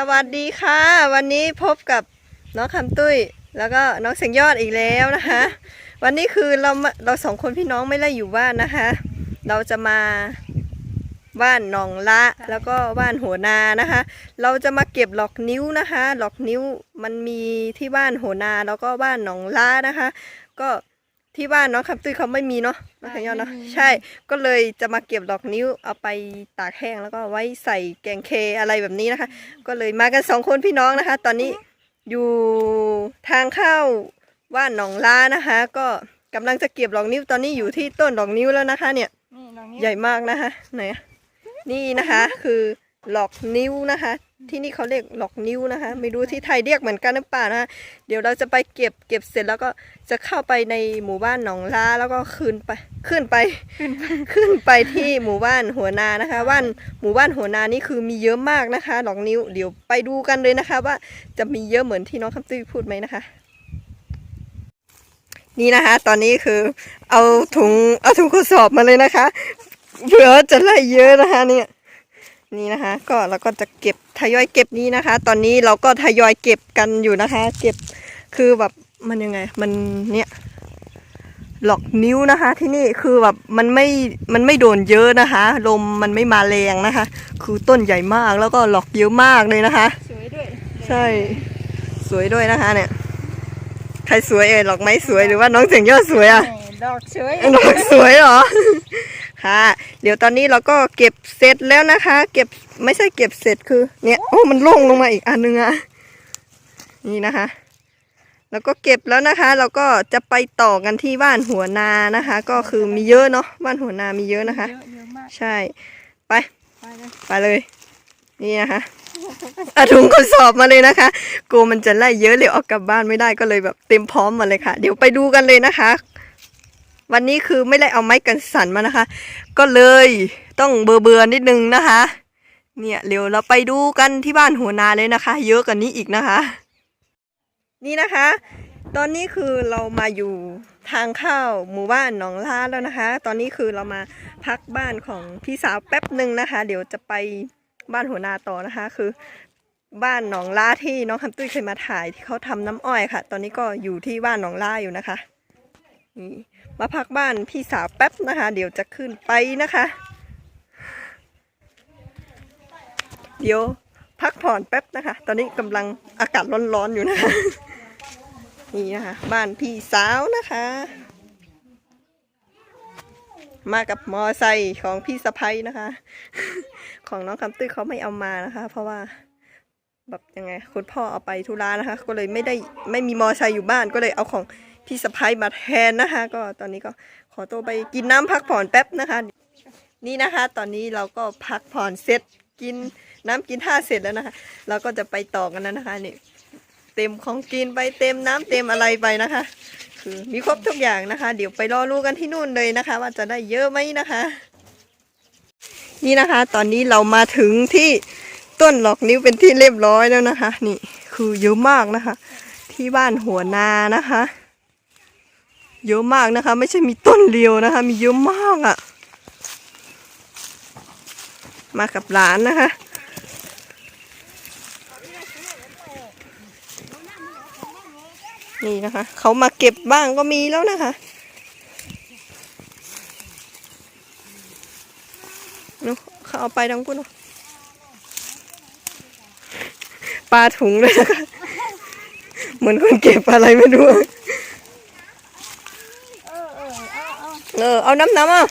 สวัสดีค่ะ วันนี้พบกับน้องคำตุ้ย แล้วก็น้องเสียงยอดอีกแล้วนะคะ วันนี้คือเรามาเราสองคนพี่น้องไม่ได้อยู่บ้านนะคะ เราจะมาบ้านหนองละแล้วก็บ้านหัวนานะคะ เราจะมาเก็บหลอกนิ้วนะคะ หลอกนิ้วมันมีที่บ้านหัวนาแล้วก็บ้านหนองละนะคะ ก็ ที่บ้านน้องคำตุ้ยเขาไม่มีเนาะน้องเสียงยอดเนาะใช่ ก็เลยจะมาเก็บดอกนิ้วเอาไปตากแห้งแล้วก็ไว้ใส่แกงเคอะไรแบบนี้นะคะ ก็เลยมากันสองคนพี่น้องนะคะ ตอนนี้อยู่ทางเข้าว่านหนองล้านะคะ ก็กำลังจะเก็บดอกนิ้วตอนนี้อยู่ที่ต้นดอกนิ้วแล้วนะคะ เนี่ยนี่น้องนี่ใหญ่มากนะคะไหนอะนี่นะคะ คือหลอกนิ้วนะคะ ที่นี่เขาเรียกหลอกนิ้วนะคะ ไม่รู้ที่ไทยเรียกเหมือนกันหรือเปล่านะคะเดี๋ยวเราจะไปเก็บเก็บเสร็จแล้วก็จะเข้าไปในหมู่บ้านหนองล้าแล้วก็ขึ้นไปขึ้นไปขึ้นไปที่หมู่บ้านหัวนานะคะบ้านหมู่บ้านหัวนานี่คือมีเยอะมากนะคะดอกนิ้วเดี๋ยวไปดูกันเลยนะคะ ว่าจะมีเยอะเหมือนที่น้องคำตุ้ยพูดไหมนะคะนี่นะคะ ตอนนี้คือเอาถุงเอาถุงกระสอบมาเลยนะคะเผื่อจะไล่เยอะนะคะเนี่ย นี่นะคะ ก็เราก็จะเก็บทยอยเก็บนี้นะคะ ตอนนี้เราก็ทยอยเก็บกันอยู่นะคะ เก็บคือแบบมันยังไง มันเนี่ยหลอกนิ้วนะคะ ที่นี่คือแบบมันไม่มันไม่โดนเยอะนะคะ ลมมันไม่มาแรงนะคะ คือต้นใหญ่มากแล้วก็หลอกเยอะมากเลยนะคะ สวยด้วย ใช่ สวยด้วยนะคะ เนี่ย ใครสวยเอ่ยหลอกไม้สวยหรือว่าน้องเสียงยอดสวยอะแหม่ดอกสวยดอกสวยเหรอ ค่ะ เดี๋ยวตอนนี้เราก็เก็บเสร็จแล้วนะคะ เก็บไม่ใช่เก็บเสร็จคือ เนี่ยโอ้มันล่วงลงมาอีกอันนึงอะนี่นะคะแล้วก็เก็บแล้วนะคะ เราก็จะไปต่อกันที่บ้านหัวนานะคะ ก็คือมีเยอะเนาะบ้านหัวนามีเยอะนะคะเยอะเยอะมากใช่ไปไปเลยไปเลยนี่นะคะเอาถุงกระสอบมาเลยนะคะกลัวมันจะไล่เยอะเลยออกกลับบ้านไม่ได้ก็เลยแบบเต็มพร้อมมาเลยค่ะ เดี๋ยวไปดูกันเลยนะคะ วันนี้คือไม่ได้เอาไม้กันสั่นมานะคะ ก็เลยต้องเบอร์เบือนิดนึงนะคะ เนี่ยเดี๋ยวเราไปดูกันที่บ้านหัวนาเลยนะคะ เยอะกว่านี้อีกนะคะ นี่นะคะ ตอนนี้คือเรามาอยู่ทางเข้าหมู่บ้านหนองลาแล้วนะคะ ตอนนี้คือเรามาพักบ้านของพี่สาวแป๊บหนึ่งนะคะ เดี๋ยวจะไปบ้านหัวนาต่อนะคะ คือบ้านหนองลาที่น้องคำตุ้ยเคยมาถ่ายที่เขาทำน้ำอ้อยค่ะ ตอนนี้ก็อยู่ที่บ้านหนองลาอยู่นะคะ มาพักบ้านพี่สาวแป๊บนะคะ เดี๋ยวจะขึ้นไปนะคะ เดี๋ยวพักผ่อนแป๊บนะคะ ตอนนี้กำลังอากาศร้อนๆอยู่นะคะ นี่นะคะ บ้านพี่สาวนะคะ มากับมอไซค์ของพี่สะพ้ยนะคะ ของน้องคำตุ้ยเขาไม่เอามานะคะ เพราะว่าแบบยังไงคุณพ่อเอาไปธุระนะคะ ก็เลยไม่ได้ไม่มีมอไซค์อยู่บ้านก็เลยเอาของ พี่สะพ้ยมาแทนนะคะ ก็ตอนนี้ก็ขอตัวไปกินน้ำพักผ่อนแป๊บนะคะ นี่นะคะ ตอนนี้เราก็พักผ่อนเสร็จกินน้ำกินท่าเสร็จแล้วนะคะ เราก็จะไปต่อกันแล้วนะคะนี่เต็มของกินไปเต็มน้ำเต็มอะไรไปนะคะ คือมีครบทุกอย่างนะคะ เดี๋ยวไปรอรู้กันที่นู่นเลยนะคะ ว่าจะได้เยอะไหมนะคะ นี่นะคะ ตอนนี้เรามาถึงที่ต้นหลอกนิ้วเป็นที่เรียบร้อยแล้วนะคะ นี่คือเยอะมากนะคะ ที่บ้านหัวนานะคะ เยอะมากนะคะ ไม่ใช่มีต้นเดียวนะคะ มีเยอะมากอะ่ะ มากับหลานนะคะ นี่นะคะ เขามาเก็บบ้างก็มีแล้วนะคะนอะเขาเอาไปดังพุ่นปลาถุงเลยนะคะ เหมือนคนเก็บอะไรไม่รู้ เออเออเอา เอออเอาน้ำน้ำอะ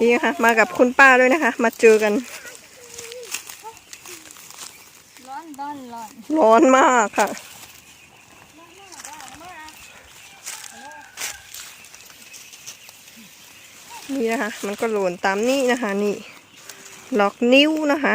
นี่ค่ะ มากับคุณป้าด้วยนะคะ มาเจอกัน ร้อนร้อนร้อนร้อนมากค่ะนี่นะคะ มันก็หล่นตามนี้นะคะ นี่ ล็อกนิ้วนะคะ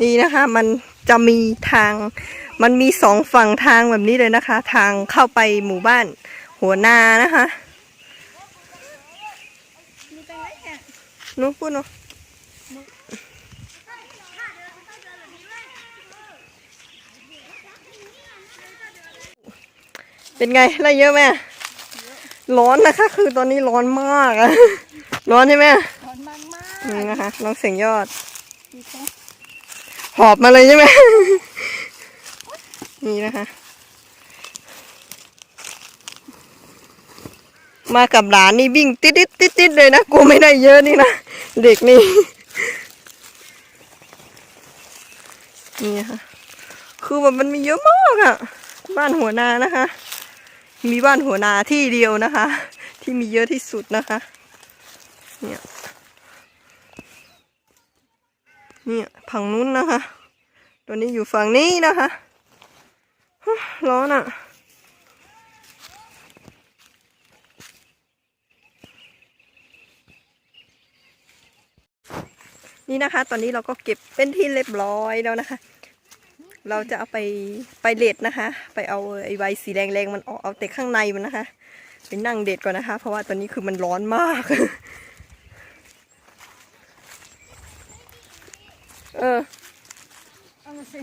นี่นะคะนี่ไปได้เยอะไหมเยอะอยู่เยอะอยู่นี่นะคะนี่นะคะนี่นะคะมันจะมีทาง มันมีสองฝั่งทางแบบนี้เลยนะคะ ทางเข้าไปหมู่บ้านหัวนานะคะมีจังไรเนี่ยนุ๊กพูดเนาะเป็นไงอะไรเยอะไหมร้อนนะคะ คือตอนนี้ร้อนมากอะร้อนใช่ไหมร้อนมากมากนี่นะคะน้องเสียงยอดดีแค่ หอบมาเลยใช่ไหม นี่นะคะ มากับหลานนี่วิ่งติดติดติดติดเลยนะกูไม่ได้เยอะนี่นะ เด็กนี่ นี่นะคะคือแบบมันมีเยอะมากอะบ้านหัวนานะคะ มีบ้านหัวนาที่เดียวนะคะ ที่มีเยอะที่สุดนะคะ เนี่ยเนี่ยฝั่งนู้นนะคะ ตัวนี้อยู่ฝั่งนี้นะคะร้อนอะ่ะนี่นะคะ ตอนนี้เราก็เก็บเป็นที่เรียบร้อยแล้วนะคะ เราจะเอาไปไปเล็ดนะคะ ไปเอาไอ้ใบสีแดงๆมันออกเอาแต่ข้างในมันนะคะ ไปนั่งเด็ดก่อนนะคะ เพราะว่าตอนนี้คือมันร้อนมาก เออเอามาสิ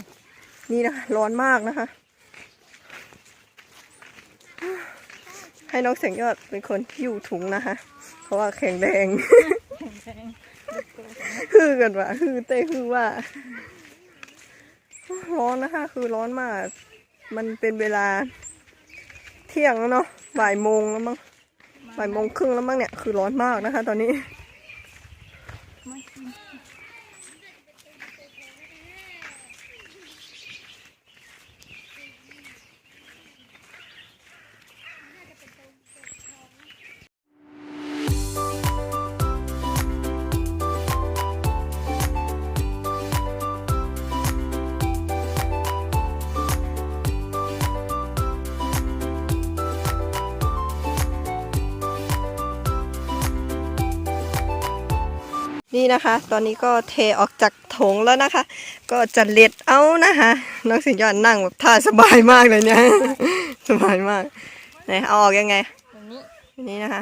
นี่นะคะร้อนมากนะคะ ให้น้องเสียงยอดเป็นคนหิ้วถุงนะคะ เพราะว่าแข็งแรงแข็งฮือกันว่าฮือเต้ฮือว่า ร้อนนะคะ คือร้อนมาก มันเป็นเวลา เที่ยงแล้วเนาะบ่ายโมงแล้วมั้งบ่ายโมงครึ่งแล้วมั้งเนี่ย คือร้อนมากนะคะ ตอนนี้ นี่นะคะ ตอนนี้ก็เทออกจากถงแล้วนะคะ ก็จะเล็ดเอานะคะน้องสิงยอดนั่งแบบท่าสบายมากเลยเนี่ยสบายมากไหนเอาออกยังไงตัวนี้นี่นะคะ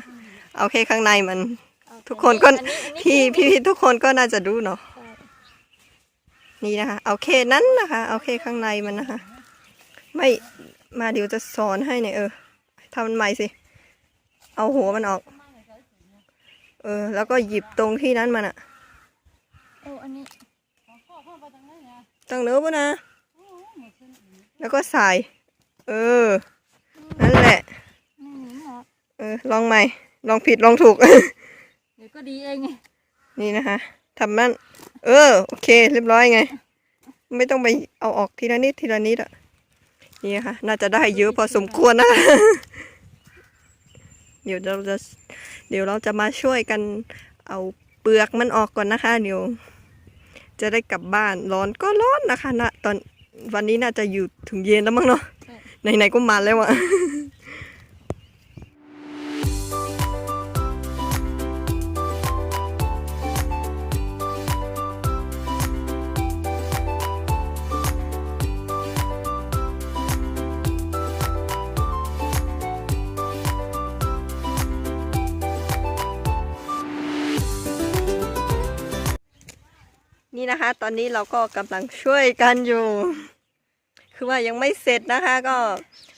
เอาแค่ข้างในมันเอาทุกคนก็อัอันนี้พี่พี่พี่ทุกคนก็น่าจะดูเนาะใช่นี่นะคะเอาแค่นั้นนะคะ เอาแค่ข้างในมันนะคะ ไม่มาเดี๋ยวจะสอนให้เนี่ยเออทำมันใหม่สิเอาหัวมันออก เออ แล้วก็หยิบตรงที่นั้นมันอะโอ้อันนี้ตั้งเนื้อปะนะ แล้วก็ใส่ เออ นั่นแหละไม่หนีหมดเออ ลองใหม่ ลองผิดลองถูก เดี๋ยวก็ดีเองไง นี่นะคะทำนั่น เออ โอเค เรียบร้อยไง ไม่ต้องไปเอาออกทีละนิดทีละนิดอะนี่นะคะน่าจะได้เยอะพอสมควรนะคะเดี๋ยวเราจะ เดี๋ยวเราจะมาช่วยกันเอาเปลือกมันออกก่อนนะคะ เดี๋ยว จะได้กลับบ้านร้อนก็ร้อนนะคะนะตอนวันนี้น่าจะอยู่ถึงเย็นแล้วมั้งเนาะไหนๆก็มาแล้วอะ ตอนนี้เราก็กำลังช่วยกันอยู่ คือว่ายังไม่เสร็จนะคะ ก็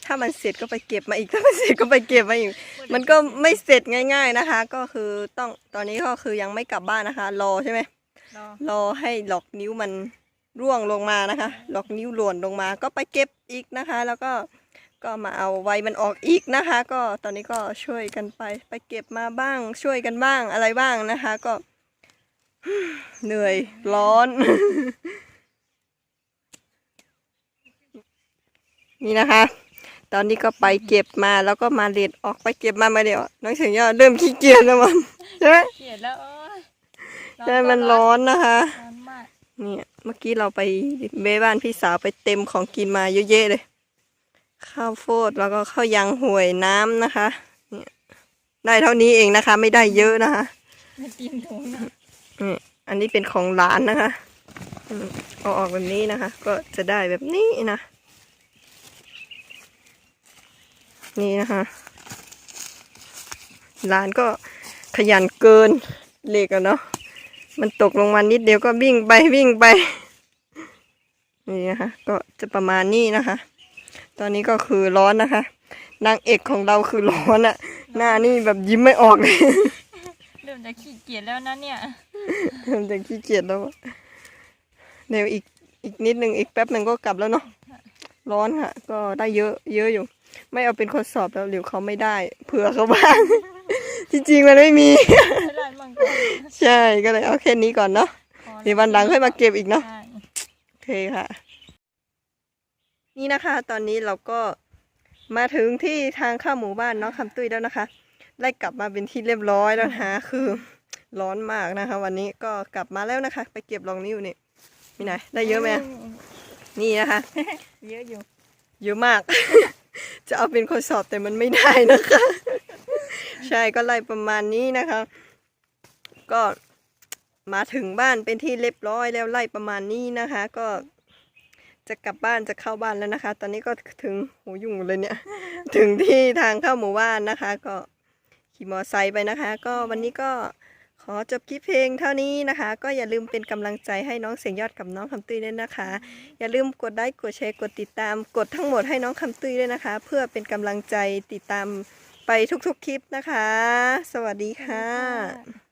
ถ้ามันเสร็จก็ไปเก็บมาอีกถ้ามันเสร็จก็ไปเก็บมาอีก มันก็ไม่เสร็จง่าย ๆนะคะ ก็คือต้องตอนนี้ก็คือยังไม่กลับบ้านนะคะ รอใช่ไหมรอรอให้หลอกนิ้วมันร่วงลงมานะคะ หลอกนิ้วหล่นลงมา ก็ไปเก็บอีกนะคะ แล้วก็ก็มาเอาไว้มันออกอีกนะคะ ก็ตอนนี้ก็ช่วยกันไป ไปเก็บมาบ้างช่วยกันบ้างอะไรบ้างนะคะ ก็ เหนื่อย ร้อน นี่นะคะ ตอนนี้ก็ไปเก็บมาแล้วก็มาเด็ดออกไปเก็บมามาเดี๋ยวน้องเสียงยอดเริ่มขี้เกียจแล้วมันใช่ไหมเกลียดแล้วโอ้ยใช่มันร้อนนะคะ ร้อนมากเนี่ย เมื่อกี้เราไปเบบ้านพี่สาวไปเต็มของกินมาเยอะแยะเลย ข้าวโพดแล้วก็ข้าวยังห่วยน้ำนะคะ เนี่ย ได้เท่านี้เองนะคะ ไม่ได้เยอะนะคะ ไม่กินถุงนะ อืมอันนี้เป็นของหลานนะคะอืมเอาออกแบบนี้นะคะ ก็จะได้แบบนี้นะ นี่นะคะหลานก็ขยันเกินเหล็กอะเนาะมันตกลงมานิดเดียวก็วิ่งไปวิ่งไป นี่นะคะก็จะประมาณนี้นะคะ ตอนนี้ก็คือร้อนนะคะ นางเอกของเราคือร้อนอะหน้านี่แบบยิ้มไม่ออกเลย เริ่มจะขี้เกียจแล้วนะเนี่ยเริ่มจะขี้เกียจแล้วอะเดี๋ยวอีกอีกนิดนึงอีกแป๊บหนึ่งก็กลับแล้วเนาะร้อนค่ะ ก็ได้เยอะ เยอะอยู่ ไม่เอาเป็นข้อสอบแล้วเดี๋ยวเขาไม่ได้ เผื่อเขาบ้างที่จริงมันไม่มีไม่ได้มั่งก่อนใช่ก็เลยเอาแค่นี้ก่อนเนาะพอแล้เดี๋ยววันหลังค่อยมาเก็บอีกเนาะใช่โอเคค่ะ นี่นะคะ ตอนนี้เราก็มาถึงที่ทางเข้าหมู่บ้านน้องคำตุ้ยแล้วนะคะ ไล่กลับมาเป็นที่เรียบร้อยแล้วนะคะคือร้อนมากนะคะ วันนี้ก็กลับมาแล้วนะคะ ไปเก็บรองนิ้วนี่มีไหนได้เยอะไหมนี่นะคะ เยอะอยู่ เยอะมาก จะเอาเป็นข้อสอบแต่มันไม่ได้นะคะ ใช่ก็ไล่ประมาณนี้นะคะ ก็มาถึงบ้านเป็นที่เรียบร้อยแล้วไล่ประมาณนี้นะคะ ก็จะกลับบ้านจะเข้าบ้านแล้วนะคะ ตอนนี้ก็ถึงโหยุ่งหมดเลยเนี่ย ถึงที่ทางเข้าหมู่บ้านนะคะ ก็ ขี่มอไซค์ไปนะคะ ก็วันนี้ก็ขอจบคลิปเพลงเท่านี้นะคะ ก็อย่าลืมเป็นกำลังใจให้น้องเสียงยอดกับน้องคำตุ้ยด้วยนะคะ อย่าลืมกดไลค์กดแชร์กดติดตาม กดทั้งหมดให้น้องคำตุ้ยด้วยนะคะ เพื่อเป็นกำลังใจติดตามไปทุกๆคลิปนะคะ สวัสดีค่ะค่ะ